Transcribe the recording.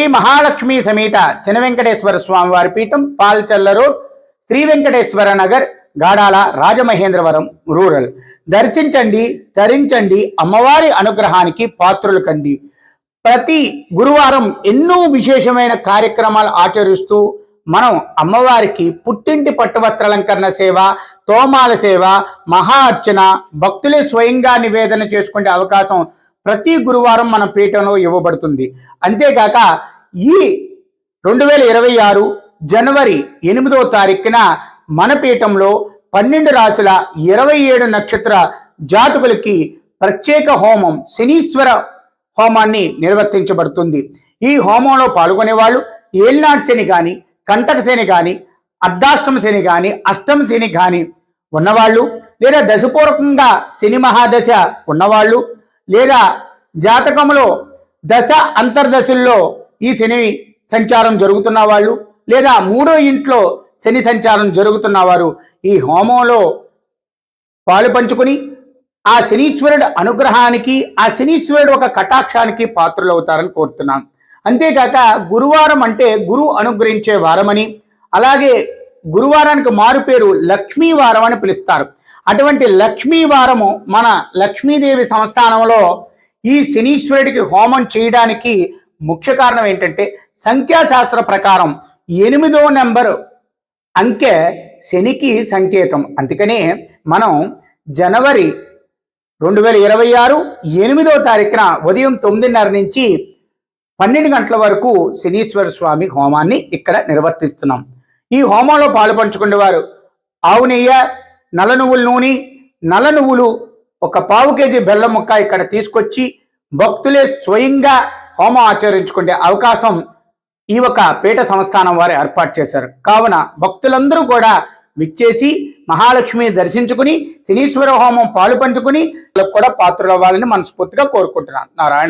శ్రీ మహాలక్ష్మి సమేత చిన వెంకటేశ్వర స్వామి వారి పీఠం పాల్చల్ల రోడ్ శ్రీ వెంకటేశ్వర నగర్ గాడాల రాజమహేంద్రవరం రూరల్. దర్శించండి ధరించండి అమ్మవారి అనుగ్రహానికి పాత్రులు కండి. ప్రతి గురువారం ఎన్నో విశేషమైన కార్యక్రమాలు ఆచరిస్తూ మనం అమ్మవారికి పుట్టింటి పట్టువస్త్రలంకరణ సేవ తోమాల సేవ మహా అర్చన భక్తులే స్వయంగా నివేదన చేసుకునే అవకాశం ప్రతి గురువారం మన పీఠంలో ఇవ్వబడుతుంది. అంతేకాక ఈ రెండు వేల ఇరవై ఆరు జనవరి ఎనిమిదో తారీఖున మన పీఠంలో పన్నెండు రాసుల ఇరవై ఏడు నక్షత్ర జాతకులకి ప్రత్యేక హోమం శనీశ్వర హోమాన్ని నిర్వర్తించబడుతుంది. ఈ హోమంలో పాల్గొనే వాళ్ళు ఏలినాటి శని కానీ కంటక శని కానీ అర్ధాష్టమ శని కానీ అష్టమ శని కానీ ఉన్నవాళ్ళు లేదా దశపూర్వకంగా శని మహాదశ ఉన్నవాళ్ళు లేదా జాతకంలో దశ అంతర్దశల్లో ఈ శని సంచారం జరుగుతున్న వాళ్ళు లేదా మూడో ఇంట్లో శని సంచారం జరుగుతున్న వారు ఈ హోమంలో పాలు పంచుకొని ఆ శనీశ్వరుడు అనుగ్రహానికి ఆ శనీశ్వరుడు ఒక కటాక్షానికి పాత్రలు అవుతారని కోరుతున్నాను అంతేకాక గురువారం అంటే గురువు అనుగ్రహించే వారమని అలాగే గురువారానికి మారు పేరు లక్ష్మీ వారం అని పిలుస్తారు. అటువంటి లక్ష్మీ వారము మన లక్ష్మీదేవి సంస్థానంలో ఈ శనీశ్వరుడికి హోమం చేయడానికి ముఖ్య కారణం ఏంటంటే సంఖ్యాశాస్త్ర ప్రకారం ఎనిమిదో నెంబర్ అంకె శనికి సంకేతం. అందుకనే మనం జనవరి రెండు వేల ఇరవై ఆరు ఎనిమిదో తారీఖున ఉదయం తొమ్మిదిన్నర నుంచి పన్నెండు గంటల వరకు శనీశ్వర స్వామి హోమాన్ని ఇక్కడ నిర్వర్తిస్తున్నాం. ఈ హోమంలో పాలు పంచుకునే ఆవు నెయ్య నల్ల నువ్వుల నూనె నల్ల నువ్వులు ఒక పావు కేజీ బెల్లం ముక్క ఇక్కడ తీసుకొచ్చి భక్తులే స్వయంగా హోమం ఆచరించుకునే అవకాశం ఈ ఒక పీఠ సంస్థానం వారు ఏర్పాటు చేశారు. కావున భక్తులందరూ కూడా విచ్చేసి మహాలక్ష్మి దర్శించుకుని శనీశ్వర హోమం పాలు పంచుకుని కూడా పాత్రలు అవ్వాలని మనస్ఫూర్తిగా కోరుకుంటున్నాను. నారాయణ